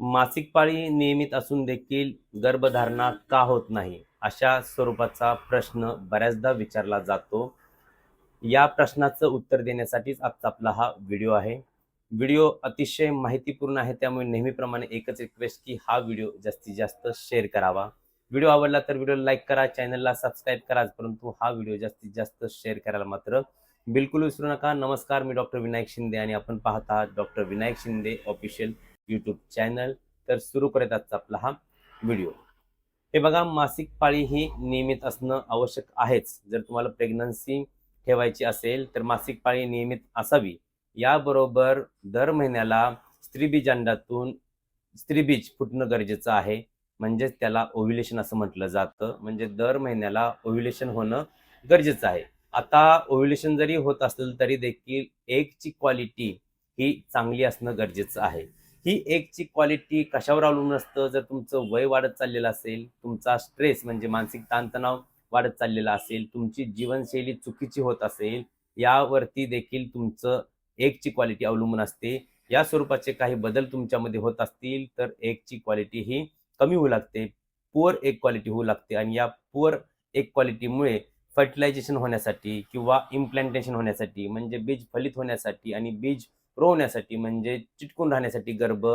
मासिक पाळी नियमित असून देखील गर्भधारणा का होत नाही अशा स्वरूपाचा प्रश्न बऱ्याचदा विचारला जातो. या प्रश्नाचं उत्तर देण्यासाठीच आजचा आपला हा व्हिडिओ आहे. व्हिडिओ अतिशय माहितीपूर्ण आहे त्यामुळे नेहमीप्रमाणे एकच रिक्वेस्ट की हा व्हिडिओ जास्तीत जास्त शेअर करावा. व्हिडिओ आवडला तर व्हिडिओ लाईक करा चॅनलला सबस्क्राईब करा परंतु हा व्हिडिओ जास्तीत जास्त शेअर करायला मात्र बिलकुल विसरू नका. नमस्कार मी डॉक्टर विनायक शिंदे आणि आपण पाहत आहात doctor Vinayak Shinde official YouTube channel तर सुरू करत आजचा आपला हा व्हिडिओ हे बघा मासिक पाळी ही नियमित असणं आवश्यक आहेच. जर तुम्हाला प्रेग्नन्सी ठेवायची असेल तर मासिक पाळी नियमित असावी. याबरोबर दर महिन्याला स्त्रीबीजांडातून स्त्रीबीज फुटणं गरजेचं आहे. म्हणजेच त्याला ओव्ह्युलेशन असं म्हटलं जातं. म्हणजे दर महिन्याला ओव्ह्युलेशन होणं गरजेचं आहे. आता ओव्ह्युलेशन जरी होत असेल तरी देखील एगची क्वालिटी ही चांगली असणं गरजेचं आहे. ही एगची क्वालिटी कशावर अवलंबून असतं? जर तुमचं वय वाढत चाललेलं असेल तुमचा स्ट्रेस म्हणजे मानसिक ताणतणाव वाढत चाललेला असेल तुमची जीवनशैली चुकीची होत असेल यावरती देखील तुमचं एगची क्वालिटी अवलंबून असते. या स्वरूपाचे काही बदल तुमच्यामध्ये होत असतील तर एगची क्वालिटी ही कमी होऊ लागते. पुअर एक क्वालिटी होऊ लागते आणि या पुअर एक क्वालिटीमुळे फर्टिलायझेशन होण्यासाठी किंवा इम्प्लांटेशन होण्यासाठी म्हणजे बीज फलित होण्यासाठी आणि बीज रोवण्यासाठी म्हणजे चिटकून राहण्यासाठी गर्भ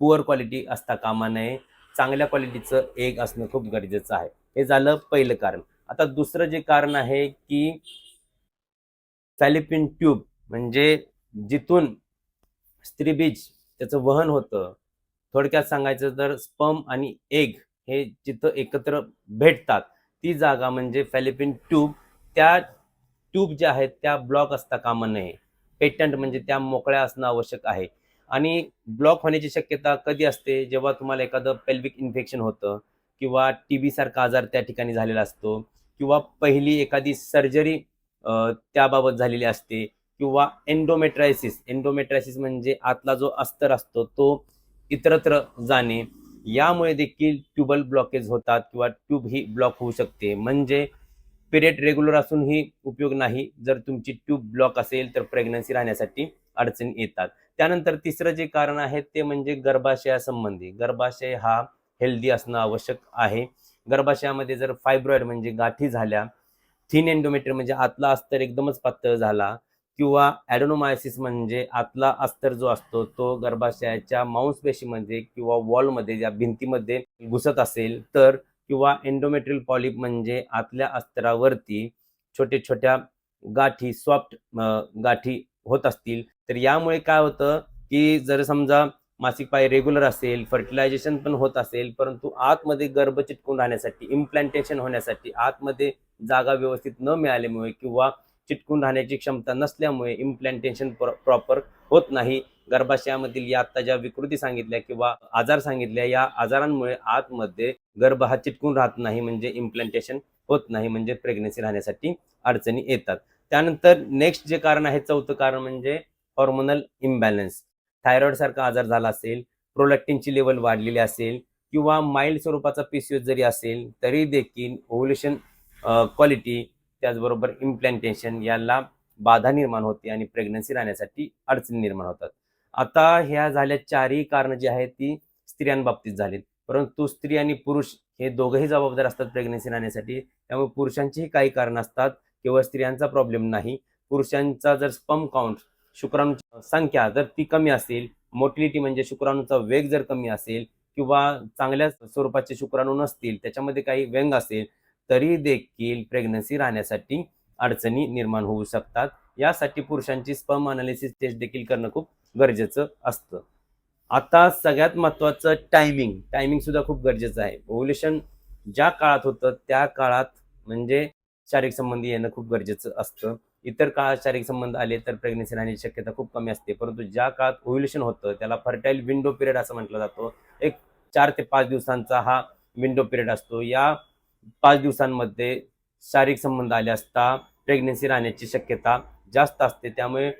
पुअर क्वालिटी असता कामा नये. चांगल्या क्वालिटीचं एग असणं खूप गरजेचं आहे. हे झालं पहिलं कारण. आता दुसरं जे कारण आहे की सॅलिपिन ट्यूब म्हणजे जिथून स्त्रीबीज त्याचं वहन होतं थोडक्यात सांगायचं तर स्पम आणि एग हे जिथं एकत्र भेटतात ती जागा म्हणजे फॅलिपिन ट्यूब त्या ट्यूब ज्या आहेत त्या ब्लॉक असता कामा नये. पेटंट म्हणजे त्या मोकळ्या असणं आवश्यक आहे. आणि ब्लॉक होण्याची शक्यता कधी असते? जेव्हा तुम्हाला एखादं पेल्विक इन्फेक्शन होतं किंवा टी बी सारखा आजार त्या ठिकाणी झालेला असतो किंवा पहिली एखादी सर्जरी त्याबाबत झालेली असते किंवा एन्डोमेट्रायसिस एन्डोमेट्रायसिस म्हणजे आतला जो अस्तर असतो तो इतरत्र जाणे. यामुळे देखील ट्यूबल ब्लॉकेज होतात किंवा ट्यूब ही ब्लॉक होऊ शकते. म्हणजे पिरियड रेग्युलर असूनही उपयोग नाही. जर तुमची ट्यूब ब्लॉक असेल तर प्रेग्नन्सी राहण्यासाठी अडचणी येतात. त्यानंतर तिसरं जे कारण आहे ते म्हणजे गर्भाशयासंबंधी. गर्भाशय हा हेल्दी असणं आवश्यक आहे. गर्भाशयामध्ये जर फायब्रॉइड म्हणजे गाठी झाल्या थिन एन्डोमेट्री म्हणजे आतला अस्तर एकदमच पातळ झाला किंवा ॲडोनोमायसिस म्हणजे आतला अस्तर जो असतो तो गर्भाशयाच्या मांसपेशीमध्ये किंवा वॉलमध्ये ज्या भिंतीमध्ये घुसत असेल तर किंवा एन्डोमेट्रियल पॉलिप म्हणजे आतल्या अस्तरावरती छोटे छोट्या गाठी सॉफ्ट गाठी होत असतील. तर यामुळे काय होतं की जर समजा मासिक पाळी रेग्युलर असेल फर्टिलायझेशन पण होत असेल परंतु आतमध्ये गर्भ चिटकून राहण्यासाठी इम्प्लांटेशन होण्यासाठी आतमध्ये जागा व्यवस्थित न मिळाल्यामुळे किंवा चिटकून राहण्याची क्षमता नसल्यामुळे इम्प्लांटेशन प्रॉपर होत नाही. गर्भाशयामधील या आता ज्या विकृती सांगितल्या किंवा आजार सांगितल्या या आजारांमुळे आतमध्ये गर्भ हा चिटकून राहत नाही म्हणजे इम्प्लांटेशन होत नाही म्हणजे प्रेग्नेन्सी राहण्यासाठी अडचणी येतात. त्यानंतर नेक्स्ट जे कारण आहे चौथं कारण म्हणजे हॉर्मोनल इम्बॅलन्स थायरॉइड सारखा आजार झाला असेल प्रोलॅक्टिनची लेवल वाढलेली असेल किंवा माइल्ड स्वरूपाचा पीसीओ जरी असेल तरी देखील ओव्ह्युलेशन क्वालिटी त्याचबरोबर इम्प्लांटेशन याला बाधा निर्माण होते आणि प्रेग्नन्सी राहण्यासाठी अडचणी निर्माण होतात. आता ह्या झाल्या चारही कारणं जी आहेत ती स्त्रियांबाबतीत झालीत. परंतु स्त्री आणि पुरुष हे दोघंही जबाबदार असतात प्रेग्नन्सी राहण्यासाठी त्यामुळे पुरुषांचीही काही कारणं असतात केवळ स्त्रियांचा प्रॉब्लेम नाही. पुरुषांचा जर स्पम काउंट शुक्राणूची संख्या जर ती कमी असेल मोटिलिटी म्हणजे शुक्राणूचा वेग जर कमी असेल किंवा चांगल्या स्वरूपाचे शुक्राणू नसतील त्याच्यामध्ये काही व्यंग असेल तरी देखील प्रेग्नन्सी राहण्यासाठी अडचणी निर्माण होऊ शकतात. यासाठी पुरुषांची स्पर्म अनालिसिस टेस्ट देखील करणं खूप गरजेचं असतं. आता सगळ्यात महत्त्वाचं टायमिंग टायमिंग सुद्धा खूप गरजेचं आहे. ओव्ह्युलेशन ज्या काळात होतं त्या काळात म्हणजे शारीरिक संबंधी येणं खूप गरजेचं असतं. इतर काळात शारीरिक संबंध आले तर प्रेग्नेन्सी राहण्याची शक्यता खूप कमी असते. परंतु ज्या काळात ओव्ह्युलेशन होतं त्याला फर्टाईल विंडो पिरियड असं म्हटलं जातो. एक चार ते पाच दिवसांचा हा विंडो पिरियड असतो. या पाच दिवसांमध्ये शारीरिक संबंध आले असता प्रेग्नेन्सी राहण्याची शक्यता जास्त असते. त्यामुळे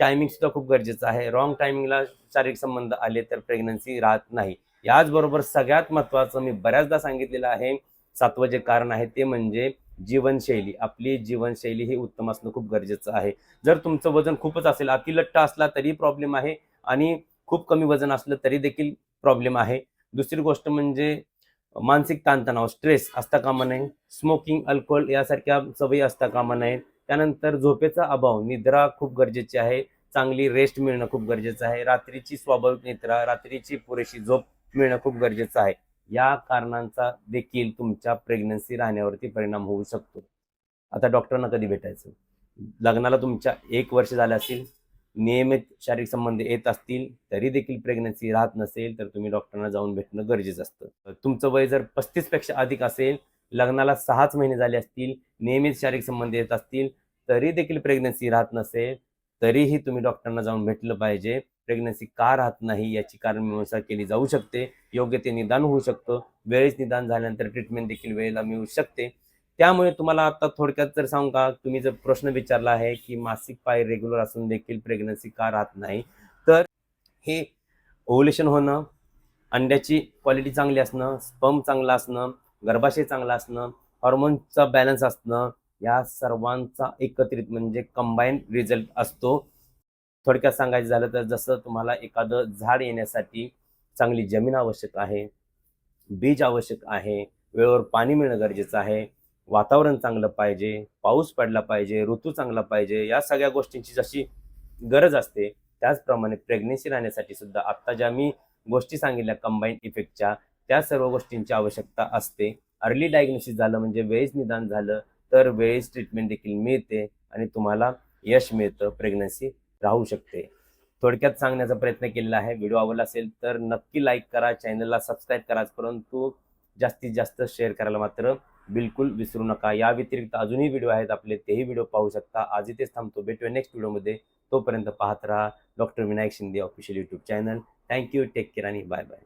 टायमिंग सुद्धा खूप गरजेचं आहे. रॉंग टायमिंगला शारीरिक संबंध आले तर प्रेग्नन्सी राहत नाही. याचबरोबर सगळ्यात महत्त्वाचं मी बऱ्याचदा सांगितलेलं आहे. सातवं जे कारण आहे ते म्हणजे जीवनशैली. आपली जीवनशैली ही उत्तम असणं खूप गरजेचं आहे. जर तुमचं वजन खूपच असेल अतिलट्ट असला तरी प्रॉब्लेम आहे आणि खूप कमी वजन असलं तरी देखील प्रॉब्लेम आहे. दुसरी गोष्ट म्हणजे मानसिक ताणतणाव स्ट्रेस असता कामा नये. स्मोकिंग अल्कोहोल यासारख्या सवयी असता कामा नये त्यानंतर झोपेचा अभाव निद्रा खूप गरजेची आहे. चांगली रेस्ट मिळणं खूप गरजेचं आहे. रात्रीची स्वाभाविक निद्रा रात्रीची पुरेशी झोप मिळणं खूप गरजेचं आहे. या कारणांचा देखील तुमच्या प्रेग्नन्सी राहण्यावरती परिणाम होऊ शकतो. आता डॉक्टरांना कधी भेटायचं? लग्नाला तुमच्या एक वर्ष झाले असतील नियमित शारीरिक संबंध येत असतील तरी देखील प्रेग्नन्सी राहत नसेल तर तुम्ही डॉक्टरांना जाऊन भेटणं गरजेचं असतं. तुमचं वय जर पस्तीसपेक्षा अधिक असेल लग्नाला सहाच महिने झाले असतील नियमित शारीरिक संबंध येत असतील तरी देखील प्रेग्नन्सी राहत नसेल तरीही तुम्ही डॉक्टरांना जाऊन भेटलं पाहिजे. प्रेग्नन्सी का राहत नाही याची कारणमीमांसा केली जाऊ शकते. योग्य ते निदान होऊ शकतं. वेळेस निदान झाल्यानंतर ट्रीटमेंट देखील वेळेला मिळू शकते. त्यामुळे तुम्हाला आता थोडक्यात जर सांगू का तुम्ही जर प्रश्न विचारला आहे की मासिक पाळी रेग्युलर असून देखील प्रेग्नन्सी का राहत नाही तर हे ओव्हुलेशन होणं अंड्याची क्वालिटी चांगली असणं स्पम चांगला असणं गर्भाशय चांगला असणं हॉर्मोनचा बॅलन्स असणं या सर्वांचा एकत्रित म्हणजे कंबाईन रिझल्ट असतो. थोडक्यात सांगायचं झालं तर जसं तुम्हाला एखादं झाड येण्यासाठी चांगली जमीन आवश्यक आहे बीज आवश्यक आहे वेळेवर पाणी मिळणं गरजेचं आहे वातावरण चांगलं पाहिजे पाऊस पडला पाहिजे ऋतू चांगला पाहिजे या सगळ्या गोष्टींची जशी गरज असते त्याचप्रमाणे प्रेग्नेन्सी राहण्यासाठी सुद्धा आत्ता ज्या मी गोष्टी सांगितल्या कंबाईन इफेक्टच्या त्या सर्व गोष्टींची आवश्यकता असते. अर्ली डायग्नोसिस झालं म्हणजे वेळेस निदान झालं तर वेळेस ट्रीटमेंट देखील मिळते आणि तुम्हाला यश मिळतं प्रेग्नन्सी राहू शकते. थोडक्यात सांगण्याचा प्रयत्न केलेला आहे. व्हिडिओ आवडला असेल तर नक्की लाईक करा चॅनलला सबस्क्राईब करा परंतु जास्तीत जास्त शेअर करायला मात्र बिलकुल विसरू नका. या व्यतिरिक्त अजूनही व्हिडिओ आहेत आपले तेही व्हिडिओ पाहू शकता. आज इथेच थांबतो. भेटूया नेक्स्ट व्हिडिओमध्ये तोपर्यंत पाहत राहा doctor Vinayak Shinde official YouTube channel thank you take care आणि बाय बाय